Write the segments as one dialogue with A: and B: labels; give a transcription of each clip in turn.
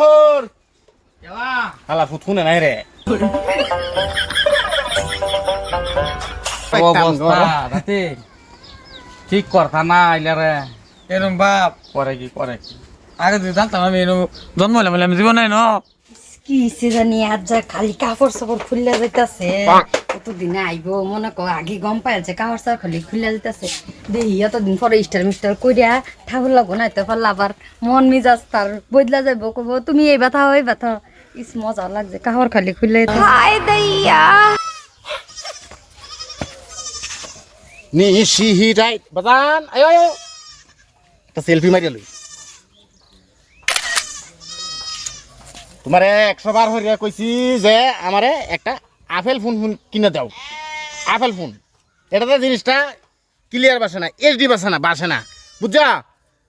A: হোর হালা ফুট শুনে নাই রে।
B: অবস্থা ঠিক কথা না আইলে রে।
C: এরম বাপ।
B: করে কি করে কি?
C: আগে যদি জানতাম আমি জন্ম হলাম হলে আমি জীবন নাই ন।
D: কি সে জানি? আজ যা খালি কাপড় সাপড় খুললে যাইতাছে কতদিনে আইব মনে কর আগে গম পাই আছে কাপড় সাপড় খালি খুললে যাইতাছে। দেখি এতদিন পরে স্টার মিস্টার কইরা ঠাকুর লাগবো না তো পারলে আবার মন মিজাজ তার বদলা যাইব। কব তুমি এই ব্যথা ওই ব্যথা। ইস মজা লাগছে কাপড় খালি খুললে
A: নিশিহি রাইট বাজান আয় আয়। একটা সেলফি মারিয়া লই। তোমারে একশো বার হরিয়া কইছি যে আমারে একটা আপেল ফোন ফোন কিনে দাও। Apple phone. এটা এটাতে জিনিসটা ক্লিয়ার বাসে না এইচডি বাসে না বাসে না। বুঝছা?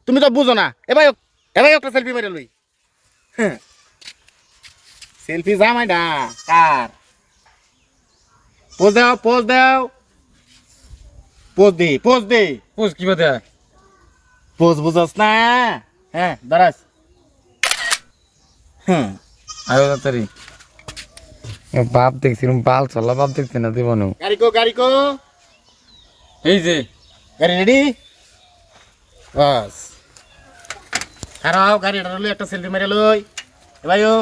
A: তুমি তো বুঝো না। এবার এবার একটা সেলফি মারিয়া লই। সেলফি জামাই না কার? পোজ দাও পোজ দাও। পোজ দে পোজ দে।
C: পুষ কি বাদে?
A: পোজ বুঝস না। হ্যাঁ দাঁড়াস। হ্যাঁ।
C: আয়ো তাড়াতাড়ি। বাপ দেখছি এরম বাল চলা বাপ দেখছি না জীবন।
A: গাড়ি কো গাড়ি কো।
C: এই যে
A: গাড়ি রেডি বাস। খারাপ গাড়ি এটা লই একটা সেলফি মেরে লই। এবার ও।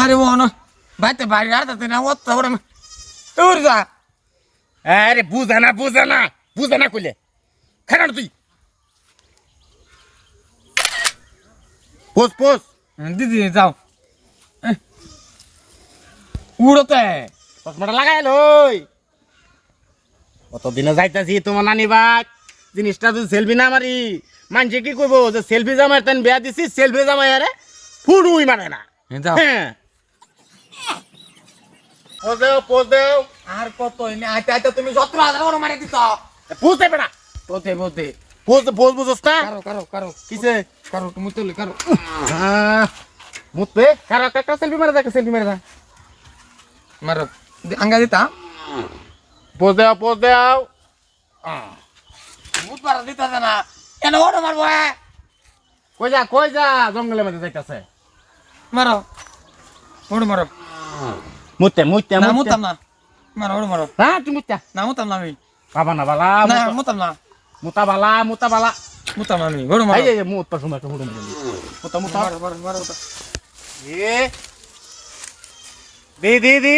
C: আরে বাইতে বাড়ি আর তাতে না ওত ওরে তোর যা
A: আরে বুঝা না বুঝা না বুঝা না কইলে খারাপ তুই পোজ পোজ
C: দিদি যাও উড়তে
A: চশমাটা লাগাই লই কতদিনে যাইতাছি তোমার নানি বাক জিনিসটা যদি সেলফি না মারি মানছে কি করব যে সেলফি জামাই তেন বেয়া দিছি সেলফি জামাই আরে ফুড়ুই মানে না
C: যাও
A: হ্যাঁ পোজ দেও পোজ দেও
C: আর কত এনে? আইতে আইতে তুমি সতেরো হাজার করে মারি দিত
A: পোজ দে বেটা।
C: বলতে বলতে
A: পোজ পোজ বুঝস না?
C: কারও কারও কারও।
A: কিসে?
C: কারও তুমি তুলি
A: কারও। মুতবে কারও একটা সেলফি মেরে দেখ সেলফি মেরে দা।
C: মারো। আঙ্গা দিতা।
A: পোজ দেও পোজ দেও
C: ভূত পারা দিতা না। কেন ওটা মারবো
A: কই যা কই যা? জঙ্গলের মধ্যে যাইতাছে।
C: মারো। ওটা মারো।
A: মুতে মুতে
C: না মুতাম না মারো মারো
A: হ্যাঁ তুই মুতে
C: না মুতাম না আমি
A: বাবা না বালা
C: না
A: মুতা-
C: মুতাম না
A: মুতা বালা মুতা বালা
C: মুতাম না আমি ওটা মারো
A: এই এই মুত পাশে একটা হুড়ুম মুতা মুতা
C: মারো মারো মারো।
A: এ দি দি দি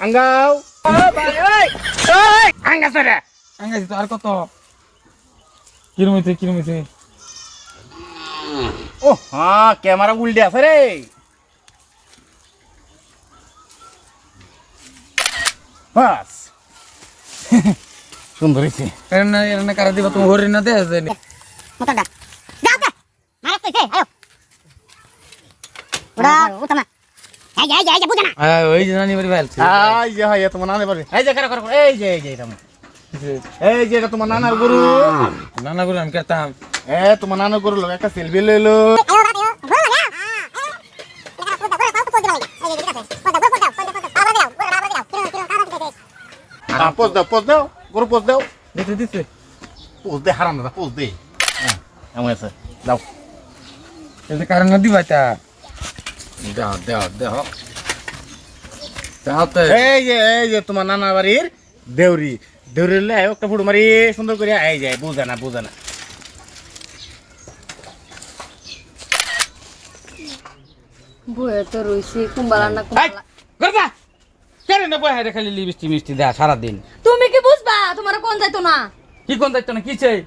A: আঙ্গাও আঙ্গা সরে
C: আঙ্গা দিত আর কত কিরম হইছে কিরম হইছে
A: ও হ্যাঁ ক্যামেরা উল্টে আছে রে বাস সুন্দর হয়েছে
C: কারণ না কারা দিবা তুমি হরি না দেয় জানি
E: motorda. Gaga! Malas tuh, ayo. Udah, utama. Aja, aja, aja, bukan.
C: আয় ওই যে নানি বাড়ি ফেলছে
A: এই যে হয় তোমার নানা বাড়ি এই যে কারা কারা এই যে এই যে এটা এই যে এটা তোমার নানার গরু
C: নানা করে আমি কেতাম
A: এ তোমার নানার গরু লোক একটা সেলফি লইলো পোজ দাও পোজ দাও গরু পোজ দাও।
C: দিতে দিতে
A: পোজ দে হারাম দাদা পোজ দে। হ্যাঁ, এমন আছে দাও।
C: এতে কারণ না দিবা তা দেও দেও দেও। তাতে
A: এই যে এই যে তোমার নানা বাড়ির দেউরি। দেউরি লে একটা ফুটো মারি সুন্দর করে এই যায় বুঝে না বুঝে না।
D: বয়ে তো রইছি কুম্বালা না কুম্বালা।
B: কেন না বই হাইরে খালি লিপস্টি মিষ্টি দেয়া সারাদিন?
D: তুমি কি বুঝবা? তোমার কোন যাইতো না?
B: কি কোন দায়িত্ব না? কি চাই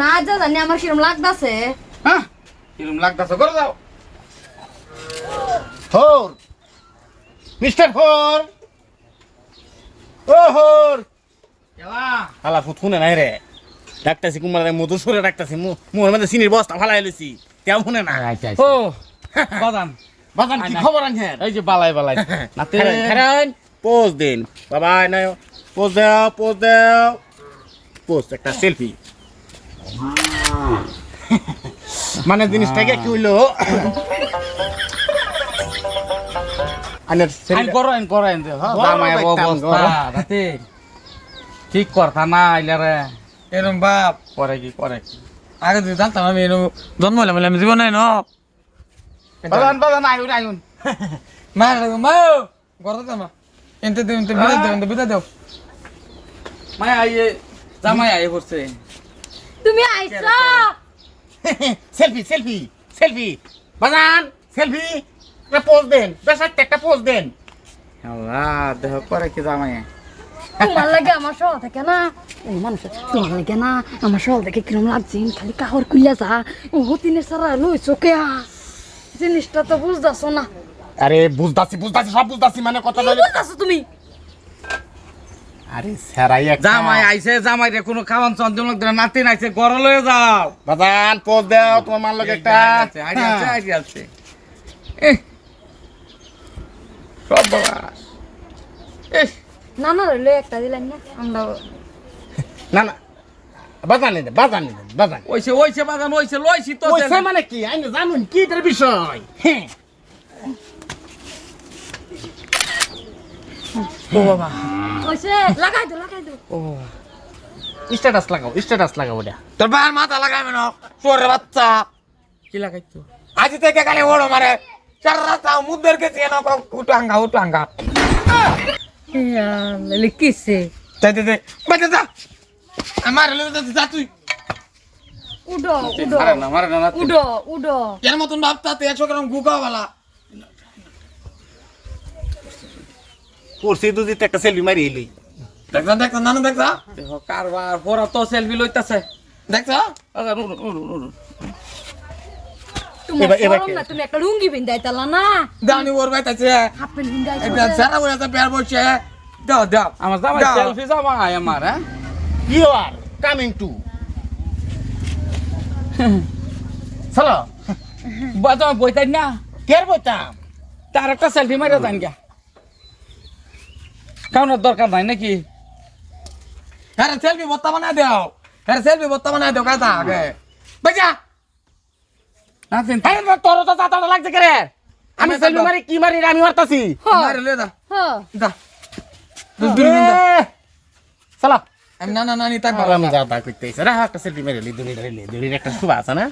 D: না যা জানি আমার কিরম লাগতাছে।
B: হ্যাঁ? কিরম লাগতাছে করে দাও।
A: হোর! মিস্টার হোর! ও হোর! হালা ফুট শুনে নাই রে। ডাক্তারছি কুমার মধু সরে ডাক্তারছি মোর মধ্যে চিনির বস্তা ফালাই লইছি। শুনে না।
B: আচ্ছা ও। বাদাম
A: বাজান কি খবর আনছেন
B: এই যে বালাই বালাই। নাতে
A: খারান পোজ দিন। বাবা নাই পোজ দাও পোজ দাও। পোজ একটা সেলফি। মানে জিনিসটাকে কি হইল? আইনের
B: আইন করো আইন করো আইন
A: করো,
B: অবস্থা। রাতে ঠিক করতা না আইলে রে।
C: এরম বাপ।
B: করে কি করে কি?
C: আগে জানতাম আমি এরম জন্ম হলাম আমি জীবন নাই ন
B: বাজান বাজান আইন আইন
C: মা মা গরদ জামা এনতে দেও এনতে বিদা দেও এনতে বিদা দেও
B: মাই আইয়ে জামাই আইয়ে পড়ছে।
D: তুমি আইছো?
A: Selfie selfie selfie. বাজান সেলফি। একটা পোজ দেন বেশ একটা পোজ দেন।
B: আল্লাহ দেহ করে কি জামাই
D: তোমার লাগে আমার সহ থাকে না? এই মানুষ তোমার লাগে না? আমার সহ থেকে কিরম লাগছে? খালি কাহর খুললে যা। ও তিনের সারা লই চোখে জিনিসটা তো বুঝতেছো না।
A: আরে বুঝতাছি বুঝতাছি সব বুঝতাছি মানে কথা
D: কি বুঝতেছো তুমি?
A: আরে স্যারাই একটা
B: জামাই আইছে জামাই রে কোনো খাওয়ান চন্দন ধরে নাতি নাইছে ঘরে লয়ে যাও।
A: বাজান পোজ দাও তোমার মান লোক একটা।
B: আইডি আছে আইডি আছে এহ, সব বাবা
D: না না রইল একটা দিলেন না আমরা
A: না না বাজান নিন বাজান নিন বাজান।
B: ওইছে ওইছে বাজান ওইছে লইছি তো
A: ওইসে মানে কি? আইনে জানুন কি এটার বিষয়। হ্যাঁ।
B: ও বাবা।
D: ওইসে লাগাই দো লাগাই দো।
A: স্ট্যাটাস লাগাও স্ট্যাটাস লাগাও ওটা।
C: তোর বাবার মাথা লাগাইবে না। চোরের বাচ্চা।
B: কি লাগাইছো?
C: আজ থেকে খালি ওড়ো মারে। চার রাস্তা মুদ্দের কে চেয়ে নাও উঠাঙ্গা উঠাঙ্গা।
D: লিখিছে
C: তাই দে দে বেঁচে যা। আমার তো যা তুই।
D: উডো উডো
B: মারে না মারে না নাতি।
D: উডো উডো।
C: এর মতন ভাবতা তুই একশো গ্রাম গুগা বালা
A: করছি দুদিতে একটা সেলফি মারি এলি।
C: দেখছা দেখছা নানু দেখছা
B: দেহ কারবার পরা তো সেলফি লইতাছে।
C: দেখছা?
D: না তুমি একটা লুঙ্গি বিন্দাইতালা না?
C: দানি ওর বাইতাছে।
D: হাফ প্যান্ট বিন্দাইছো
C: একটা সারা বলে তো পেয়ার বসে দাও দাও।
B: আমার জামাই সেলফি জামাই আমার হ্যাঁ?
A: ইউ আর কামিং টু চলো
B: বাজার বইতাই না।
A: কের বইতাম
B: তার একটা সেলফি মারিয়া যান গা কাউনার দরকার নাই নাকি?
C: হ্যাঁ সেলফি বত্তা বানায় দাও। হ্যাঁ সেলফি বত্তা বানায় দাও কাতা আগে। বেজা!
B: নাতিন
A: আরে না, তোর তো চাতাটা লাগছে কে রে আমি সেলফি মারি কি মারি আমি মারতাছি।
C: মারে লে দা
D: হ্যাঁ
C: দা দুই দুই দিন দা
A: চলো।
C: আমি না না না নি তাক
A: আর আমি যা তা করতেছি রা একটা সেলফি মেরে লি দুলি রে লি দুলির একটা শুভ আছে না?